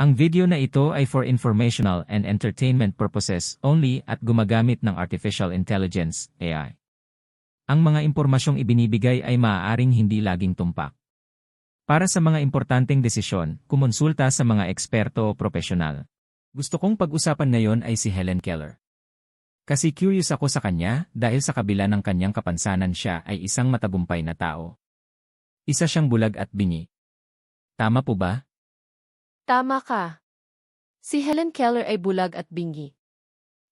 Ang video na ito ay for informational and entertainment purposes only at gumagamit ng Artificial Intelligence, AI. Ang mga impormasyong ibinibigay ay maaaring hindi laging tumpak. Para sa mga importanteng desisyon, kumonsulta sa mga eksperto o profesional. Gusto kong pag-usapan ngayon ay si Helen Keller. Kasi curious ako sa kanya dahil sa kabila ng kanyang kapansanan siya ay isang matagumpay na tao. Isa siyang bulag at bingi. Tama po ba? Tama ka. Si Helen Keller ay bulag at bingi.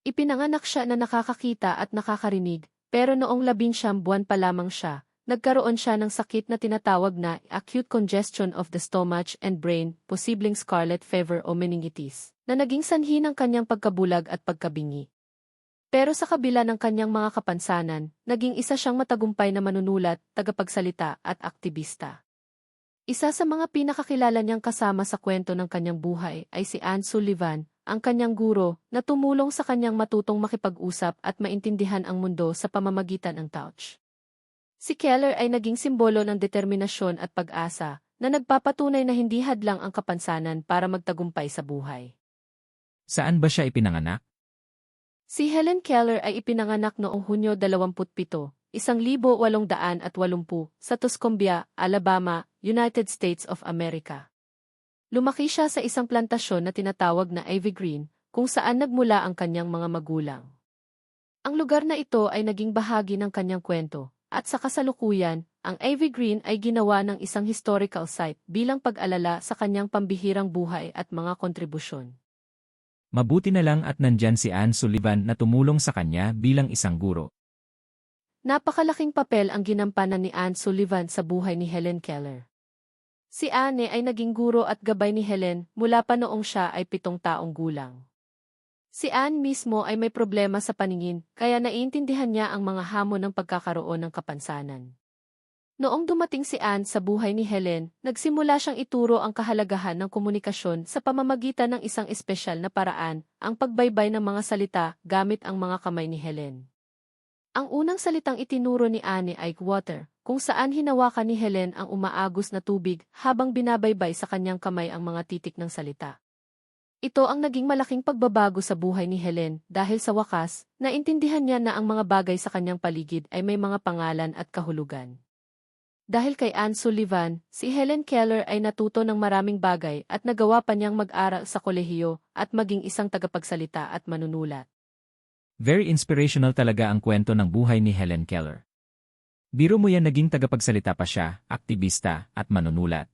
Ipinanganak siya na nakakakita at nakakarinig, pero noong labing siyam buwan pa lamang siya, nagkaroon siya ng sakit na tinatawag na acute congestion of the stomach and brain, posibleng scarlet fever o meningitis, na naging sanhi ng kanyang pagkabulag at pagkabingi. Pero sa kabila ng kanyang mga kapansanan, naging isa siyang matagumpay na manunulat, tagapagsalita at aktivista. Isa sa mga pinakakilala niyang kasama sa kwento ng kanyang buhay ay si Anne Sullivan, ang kanyang guro, na tumulong sa kanyang matutong makipag-usap at maintindihan ang mundo sa pamamagitan ng touch. Si Keller ay naging simbolo ng determinasyon at pag-asa, na nagpapatunay na hindi hadlang ang kapansanan para magtagumpay sa buhay. Saan ba siya ipinanganak? Si Helen Keller ay ipinanganak noong Hunyo 27, 1880 sa Tuscumbia, Alabama, United States of America. Lumaki siya sa isang plantasyon na tinatawag na Ivy Green, kung saan nagmula ang kanyang mga magulang. Ang lugar na ito ay naging bahagi ng kanyang kwento, at sa kasalukuyan, ang Ivy Green ay ginawa ng isang historical site bilang pag-alala sa kanyang pambihirang buhay at mga kontribusyon. Mabuti na lang at nandyan si Anne Sullivan na tumulong sa kanya bilang isang guro. Napakalaking papel ang ginampanan ni Anne Sullivan sa buhay ni Helen Keller. Si Anne ay naging guro at gabay ni Helen mula pa noong siya ay pitong taong gulang. Si Anne mismo ay may problema sa paningin kaya naiintindihan niya ang mga hamon ng pagkakaroon ng kapansanan. Noong dumating si Anne sa buhay ni Helen, nagsimula siyang ituro ang kahalagahan ng komunikasyon sa pamamagitan ng isang espesyal na paraan, ang pagbaybay ng mga salita gamit ang mga kamay ni Helen. Ang unang salitang itinuro ni Anne ay water, kung saan hinawakan ni Helen ang umaagos na tubig habang binabaybay sa kanyang kamay ang mga titik ng salita. Ito ang naging malaking pagbabago sa buhay ni Helen dahil sa wakas, naintindihan niya na ang mga bagay sa kanyang paligid ay may mga pangalan at kahulugan. Dahil kay Anne Sullivan, si Helen Keller ay natuto ng maraming bagay at nagawa pa niyang mag-aral sa kolehiyo at maging isang tagapagsalita at manunulat. Very inspirational talaga ang kwento ng buhay ni Helen Keller. Biro mo yan naging tagapagsalita pa siya, aktivista, at manunulat.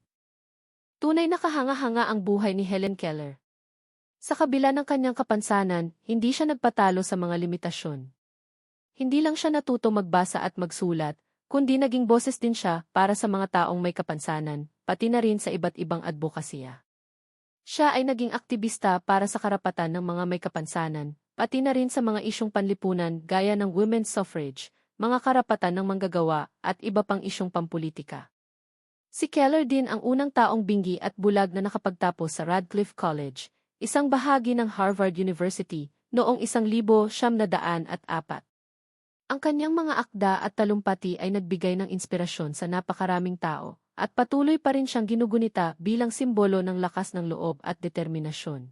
Tunay na kahanga-hanga ang buhay ni Helen Keller. Sa kabila ng kanyang kapansanan, hindi siya nagpatalo sa mga limitasyon. Hindi lang siya natuto magbasa at magsulat, kundi naging boses din siya para sa mga taong may kapansanan, pati na rin sa iba't ibang advokasya. Siya ay naging aktivista para sa karapatan ng mga may kapansanan, pati na rin sa mga isyong panlipunan gaya ng women's suffrage, mga karapatan ng manggagawa, at iba pang isyong pampolitika. Si Keller din ang unang taong bingi at bulag na nakapagtapos sa Radcliffe College, isang bahagi ng Harvard University, noong isang libo siyam na daan at apat. Ang kanyang mga akda at talumpati ay nagbigay ng inspirasyon sa napakaraming tao, at patuloy pa rin siyang ginugunita bilang simbolo ng lakas ng loob at determinasyon.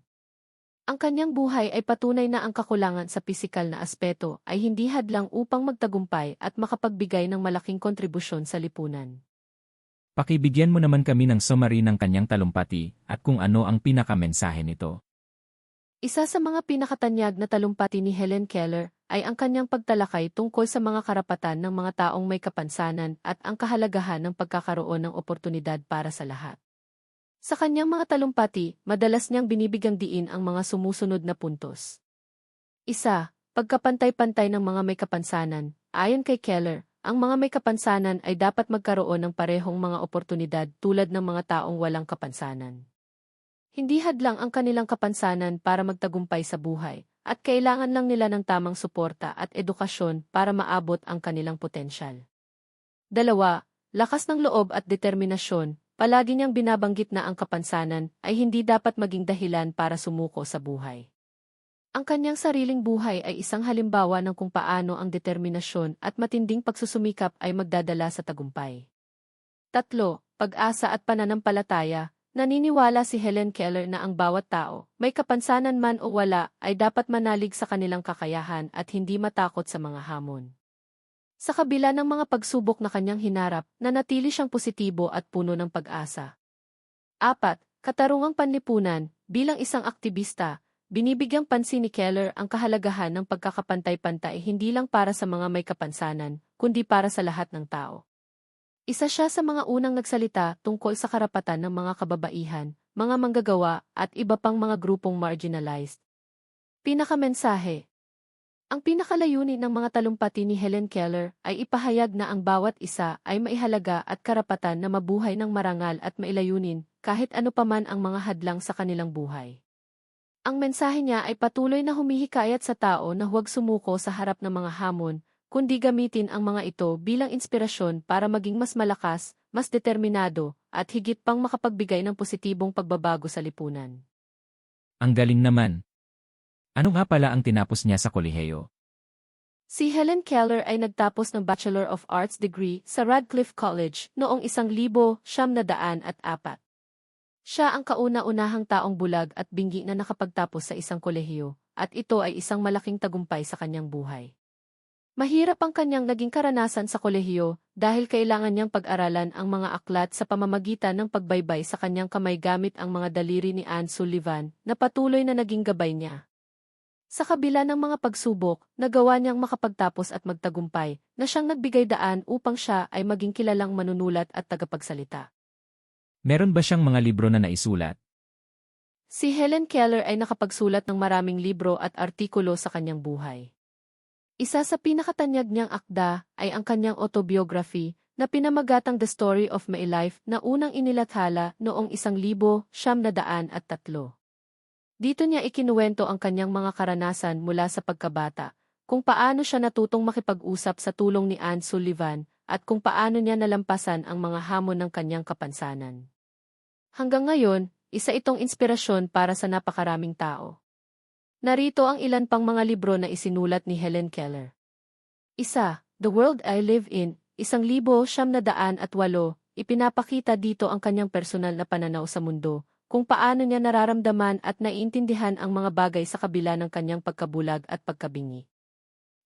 Ang kanyang buhay ay patunay na ang kakulangan sa pisikal na aspeto ay hindi hadlang upang magtagumpay at makapagbigay ng malaking kontribusyon sa lipunan. Pakibigyan mo naman kami ng summary ng kanyang talumpati at kung ano ang pinakamensahe nito. Isa sa mga pinakatanyag na talumpati ni Helen Keller ay ang kanyang pagtalakay tungkol sa mga karapatan ng mga taong may kapansanan at ang kahalagahan ng pagkakaroon ng oportunidad para sa lahat. Sa kanyang mga talumpati, madalas niyang binibigang diin ang mga sumusunod na puntos. Isa, pagkapantay-pantay ng mga may kapansanan. Ayon kay Keller, ang mga may kapansanan ay dapat magkaroon ng parehong mga oportunidad tulad ng mga taong walang kapansanan. Hindi hadlang ang kanilang kapansanan para magtagumpay sa buhay, at kailangan lang nila ng tamang suporta at edukasyon para maabot ang kanilang potensyal. Dalawa, lakas ng loob at determinasyon, Palagi niyang binabanggit na ang kapansanan ay hindi dapat maging dahilan para sumuko sa buhay. Ang kanyang sariling buhay ay isang halimbawa ng kung paano ang determinasyon at matinding pagsusumikap ay magdadala sa tagumpay. Tatlo, pag-asa at pananampalataya, naniniwala si Helen Keller na ang bawat tao, may kapansanan man o wala, ay dapat manalig sa kanilang kakayahan at hindi matakot sa mga hamon. Sa kabila ng mga pagsubok na kanyang hinarap, nanatili siyang positibo at puno ng pag-asa. Apat, katarungang panlipunan, bilang isang aktivista, binibigyang pansin ni Keller ang kahalagahan ng pagkakapantay-pantay hindi lang para sa mga may kapansanan, kundi para sa lahat ng tao. Isa siya sa mga unang nagsalita tungkol sa karapatan ng mga kababaihan, mga manggagawa, at iba pang mga grupong marginalized. Pinakamensahe Ang pinakalayunin ng mga talumpati ni Helen Keller ay ipahayag na ang bawat isa ay maihalaga at karapatan na mabuhay ng marangal at mailayunin kahit ano paman ang mga hadlang sa kanilang buhay. Ang mensahe niya ay patuloy na humihikayat sa tao na huwag sumuko sa harap ng mga hamon, kundi gamitin ang mga ito bilang inspirasyon para maging mas malakas, mas determinado, at higit pang makapagbigay ng positibong pagbabago sa lipunan. Ang galing naman. Ano nga pala ang tinapos niya sa kolehiyo? Si Helen Keller ay nagtapos ng Bachelor of Arts degree sa Radcliffe College noong isang libo siyam na daan at apat. Siya ang kauna-unahang taong bulag at bingi na nakapagtapos sa isang kolehiyo, at ito ay isang malaking tagumpay sa kanyang buhay. Mahirap ang kanyang naging karanasan sa kolehiyo dahil kailangan niyang pag-aralan ang mga aklat sa pamamagitan ng pagbaybay sa kanyang kamay gamit ang mga daliri ni Anne Sullivan na patuloy na naging gabay niya. Sa kabila ng mga pagsubok, nagawa niyang makapagtapos at magtagumpay na siyang nagbigay daan upang siya ay maging kilalang manunulat at tagapagsalita. Meron ba siyang mga libro na naisulat? Si Helen Keller ay nakapagsulat ng maraming libro at artikulo sa kanyang buhay. Isa sa pinakatanyag niyang akda ay ang kanyang autobiography na pinamagatang The Story of My Life na unang inilathala noong isang libo siyam na daan at tatlo. Dito niya ikinuwento ang kanyang mga karanasan mula sa pagkabata, kung paano siya natutong makipag-usap sa tulong ni Anne Sullivan, at kung paano niya nalampasan ang mga hamon ng kanyang kapansanan. Hanggang ngayon, isa itong inspirasyon para sa napakaraming tao. Narito ang ilan pang mga libro na isinulat ni Helen Keller. Isa, The World I Live In, isang libo siyam na daan at walo, ipinapakita dito ang kanyang personal na pananaw sa mundo, kung paano niya nararamdaman at naiintindihan ang mga bagay sa kabila ng kanyang pagkabulag at pagkabingi.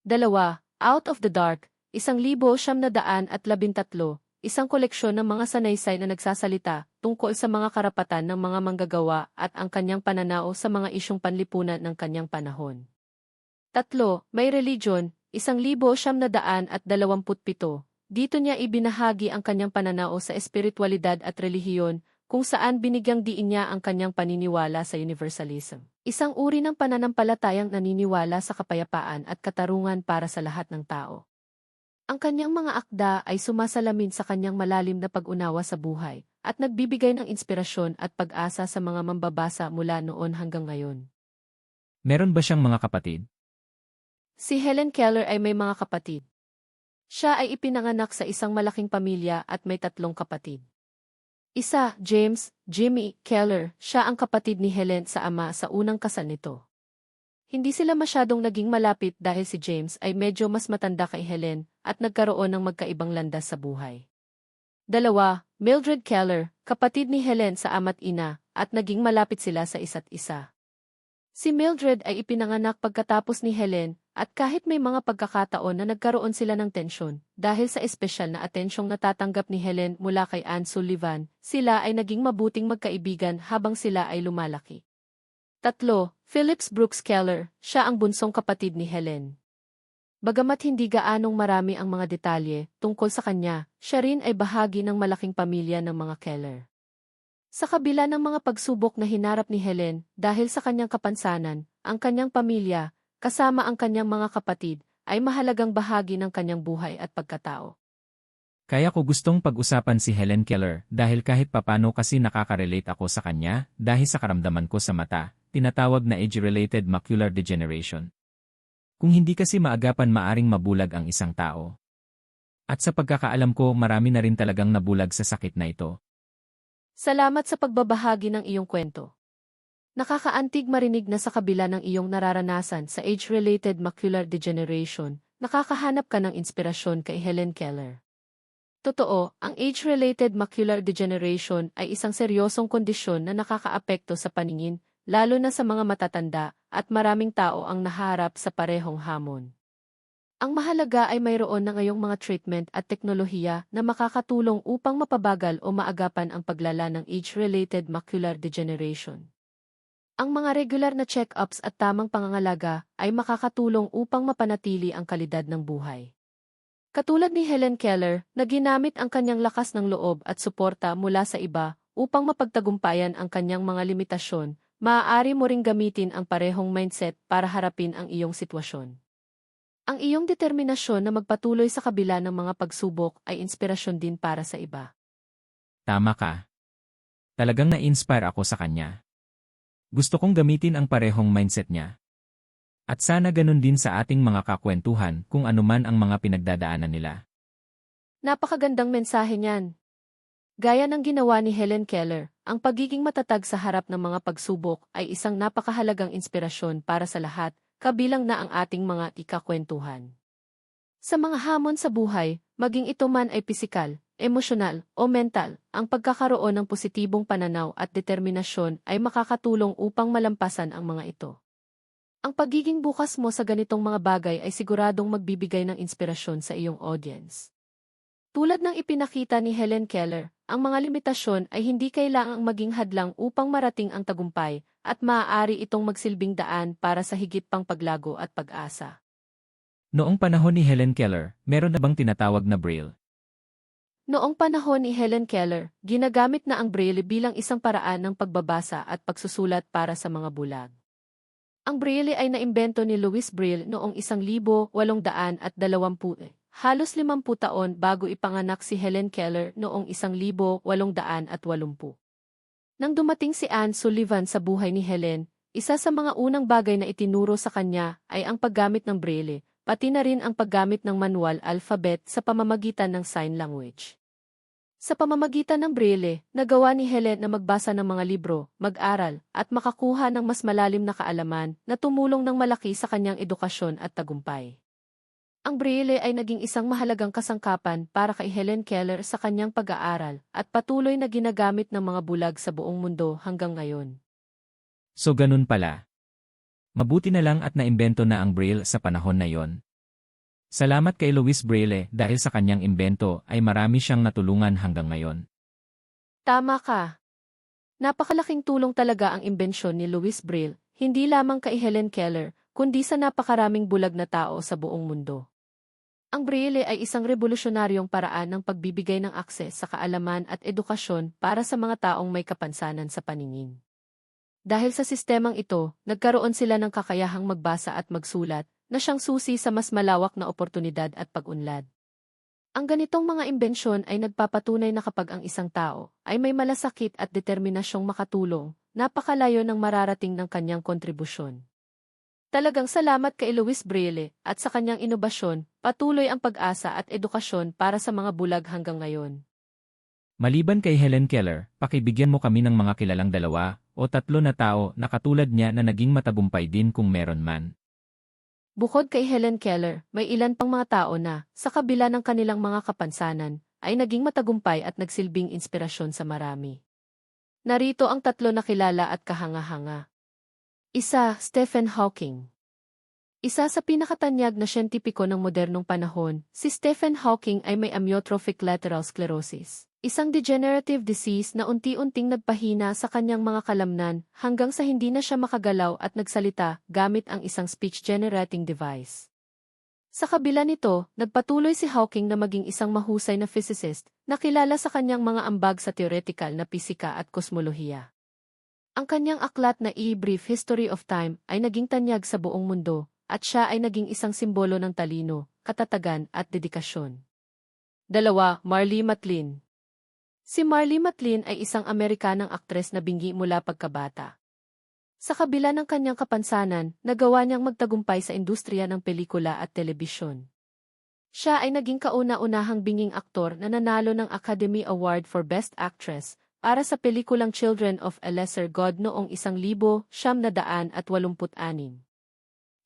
Dalawa, Out of the Dark, isang libo siyam na daan at labintatlo, isang koleksyon ng mga sanaysay na nagsasalita tungkol sa mga karapatan ng mga manggagawa at ang kanyang pananaw sa mga isyong panlipunan ng kanyang panahon. Tatlo, may religion, isang libo siyam na daan at dalawamput pito. Dito niya ibinahagi ang kanyang pananaw sa espiritualidad at relihiyon, kung saan binigyang diin niya ang kanyang paniniwala sa universalism. Isang uri ng pananampalatayang naniniwala sa kapayapaan at katarungan para sa lahat ng tao. Ang kanyang mga akda ay sumasalamin sa kanyang malalim na pag-unawa sa buhay at nagbibigay ng inspirasyon at pag-asa sa mga mambabasa mula noon hanggang ngayon. Meron ba siyang mga kapatid? Si Helen Keller ay may mga kapatid. Siya ay ipinanganak sa isang malaking pamilya at may tatlong kapatid. Isa, James, Jimmy, Keller, siya ang kapatid ni Helen sa ama sa unang kasal nito. Hindi sila masyadong naging malapit dahil si James ay medyo mas matanda kay Helen at nagkaroon ng magkaibang landas sa buhay. Dalawa, Mildred Keller, kapatid ni Helen sa ama't ina, at naging malapit sila sa isa't isa. Si Mildred ay ipinanganak pagkatapos ni Helen at kahit may mga pagkakataon na nagkaroon sila ng tensyon dahil sa espesyal na atensyong natatanggap ni Helen mula kay Anne Sullivan, sila ay naging mabuting magkaibigan habang sila ay lumalaki. Tatlo, Phillips Brooks Keller, siya ang bunsong kapatid ni Helen. Bagamat hindi gaanong marami ang mga detalye tungkol sa kanya, siya rin ay bahagi ng malaking pamilya ng mga Keller. Sa kabila ng mga pagsubok na hinarap ni Helen dahil sa kanyang kapansanan, ang kanyang pamilya, kasama ang kanyang mga kapatid, ay mahalagang bahagi ng kanyang buhay at pagkatao. Kaya ko gustong pag-usapan si Helen Keller dahil kahit papano kasi nakaka-relate ako sa kanya dahil sa karamdaman ko sa mata, tinatawag na age-related macular degeneration. Kung hindi kasi maagapan maaring mabulag ang isang tao. At sa pagkakaalam ko marami na rin talagang nabulag sa sakit na ito. Salamat sa pagbabahagi ng iyong kwento. Nakakaantig marinig na sa kabila ng iyong nararanasan sa age-related macular degeneration, nakakahanap ka ng inspirasyon kay Helen Keller. Totoo, ang age-related macular degeneration ay isang seryosong kondisyon na nakakaapekto sa paningin, lalo na sa mga matatanda, at maraming tao ang naharap sa parehong hamon. Ang mahalaga ay mayroon na ngayong mga treatment at teknolohiya na makakatulong upang mapabagal o maagapan ang paglala ng age-related macular degeneration. Ang mga regular na check-ups at tamang pangangalaga ay makakatulong upang mapanatili ang kalidad ng buhay. Katulad ni Helen Keller, na ginamit ang kanyang lakas ng loob at suporta mula sa iba upang mapagtagumpayan ang kanyang mga limitasyon, maaari mo ring gamitin ang parehong mindset para harapin ang iyong sitwasyon. Ang iyong determinasyon na magpatuloy sa kabila ng mga pagsubok ay inspirasyon din para sa iba. Tama ka. Talagang na-inspire ako sa kanya. Gusto kong gamitin ang parehong mindset niya. At sana ganun din sa ating mga kakwentuhan kung anuman ang mga pinagdadaanan nila. Napakagandang mensahe niyan. Gaya ng ginawa ni Helen Keller, ang pagiging matatag sa harap ng mga pagsubok ay isang napakahalagang inspirasyon para sa lahat, kabilang na ang ating mga ikakwentuhan. Sa mga hamon sa buhay, maging ito man ay pisikal, emosyonal, o mental, ang pagkakaroon ng positibong pananaw at determinasyon ay makakatulong upang malampasan ang mga ito. Ang pagiging bukas mo sa ganitong mga bagay ay siguradong magbibigay ng inspirasyon sa iyong audience. Tulad ng ipinakita ni Helen Keller, ang mga limitasyon ay hindi kailangang maging hadlang upang marating ang tagumpay, at maaari itong magsilbing daan para sa higit pang paglago at pag-asa. Noong panahon ni Helen Keller, meron na bang tinatawag na Braille? Noong panahon ni Helen Keller, ginagamit na ang Braille bilang isang paraan ng pagbabasa at pagsusulat para sa mga bulag. Ang Braille ay naimbento ni Louis Braille noong 1820, halos 50 taon bago ipanganak si Helen Keller noong 1880. Nang dumating si Anne Sullivan sa buhay ni Helen, isa sa mga unang bagay na itinuro sa kanya ay ang paggamit ng Braille, pati na rin ang paggamit ng manual alphabet sa pamamagitan ng sign language. Sa pamamagitan ng Braille, nagawa ni Helen na magbasa ng mga libro, mag-aral, at makakuha ng mas malalim na kaalaman na tumulong ng malaki sa kanyang edukasyon at tagumpay. Ang Braille ay naging isang mahalagang kasangkapan para kay Helen Keller sa kanyang pag-aaral at patuloy na ginagamit ng mga bulag sa buong mundo hanggang ngayon. So ganun pala. Mabuti na lang at naimbento na ang Braille sa panahon na yon. Salamat kay Louis Braille dahil sa kanyang imbento ay marami siyang natulungan hanggang ngayon. Tama ka. Napakalaking tulong talaga ang imbensyon ni Louis Braille, hindi lamang kay Helen Keller, kundi sa napakaraming bulag na tao sa buong mundo. Ang Braille ay isang revolusyonaryong paraan ng pagbibigay ng akses sa kaalaman at edukasyon para sa mga taong may kapansanan sa paningin. Dahil sa sistemang ito, nagkaroon sila ng kakayahang magbasa at magsulat, na siyang susi sa mas malawak na oportunidad at pag-unlad. Ang ganitong mga imbensyon ay nagpapatunay na kapag ang isang tao ay may malasakit at determinasyong makatulong, napakalayo ng mararating ng kanyang kontribusyon. Talagang salamat kay Luis Braille at sa kanyang inobasyon, patuloy ang pag-asa at edukasyon para sa mga bulag hanggang ngayon. Maliban kay Helen Keller, pakibigyan mo kami ng mga kilalang dalawa o tatlo na tao na katulad niya na naging matagumpay din kung meron man. Bukod kay Helen Keller, may ilan pang mga tao na, sa kabila ng kanilang mga kapansanan, ay naging matagumpay at nagsilbing inspirasyon sa marami. Narito ang tatlo na kilala at kahanga-hanga. Isa, Stephen Hawking. Isa sa pinakatanyag na siyentipiko ng modernong panahon, si Stephen Hawking ay may amyotrophic lateral sclerosis, isang degenerative disease na unti-unting nagpahina sa kanyang mga kalamnan hanggang sa hindi na siya makagalaw at nagsalita gamit ang isang speech-generating device. Sa kabila nito, nagpatuloy si Hawking na maging isang mahusay na physicist na kilala sa kanyang mga ambag sa theoretical na pisika at kosmolohiya. Ang kanyang aklat na A Brief History of Time ay naging tanyag sa buong mundo, at siya ay naging isang simbolo ng talino, katatagan at dedikasyon. Dalawa, Marlee Matlin Si Marlee Matlin ay isang Amerikanang aktres na bingi mula pagkabata. Sa kabila ng kanyang kapansanan, nagawa niyang magtagumpay sa industriya ng pelikula at telebisyon. Siya ay naging kauna-unahang binging aktor na nanalo ng Academy Award for Best Actress para sa pelikulang Children of a Lesser God noong 1986.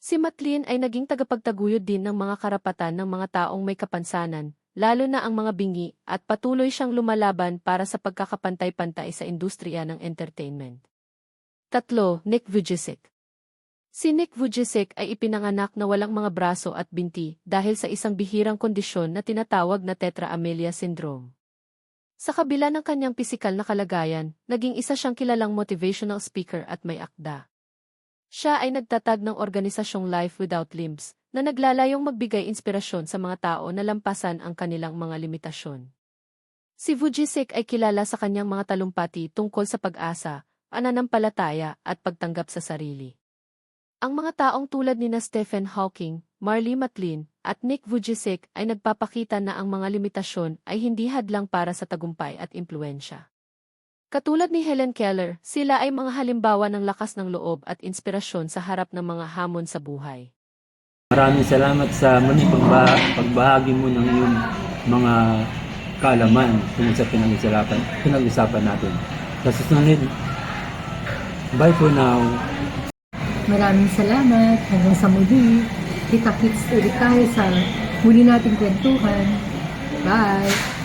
Si Matlin ay naging tagapagtaguyod din ng mga karapatan ng mga taong may kapansanan, lalo na ang mga bingi, at patuloy siyang lumalaban para sa pagkakapantay-pantay sa industriya ng entertainment. Tatlo, Nick Vujicic. Si Nick Vujicic ay ipinanganak na walang mga braso at binti dahil sa isang bihirang kondisyon na tinatawag na tetra amelia syndrome. Sa kabila ng kanyang pisikal na kalagayan, naging isa siyang kilalang motivational speaker at may akda. Siya ay nagtatag ng organisasyong Life Without Limbs na naglalayong magbigay inspirasyon sa mga tao na lampasan ang kanilang mga limitasyon. Si Vujicic ay kilala sa kanyang mga talumpati tungkol sa pag-asa, pananampalataya at pagtanggap sa sarili. Ang mga taong tulad ni na Stephen Hawking, Marley Matlin, at Nick Vujicic ay nagpapakita na ang mga limitasyon ay hindi hadlang para sa tagumpay at impluensya. Katulad ni Helen Keller, sila ay mga halimbawa ng lakas ng loob at inspirasyon sa harap ng mga hamon sa buhay. Maraming salamat sa muli pagba, pagbahagi mo ng iyong mga kaalaman tungkol sa pinag-usapan, pinag-usapan natin. Sa susunod, bye for now. Maraming salamat. Hanggang sa muli. Kita-kits ulit tayo sa muli nating kwentuhan. Bye!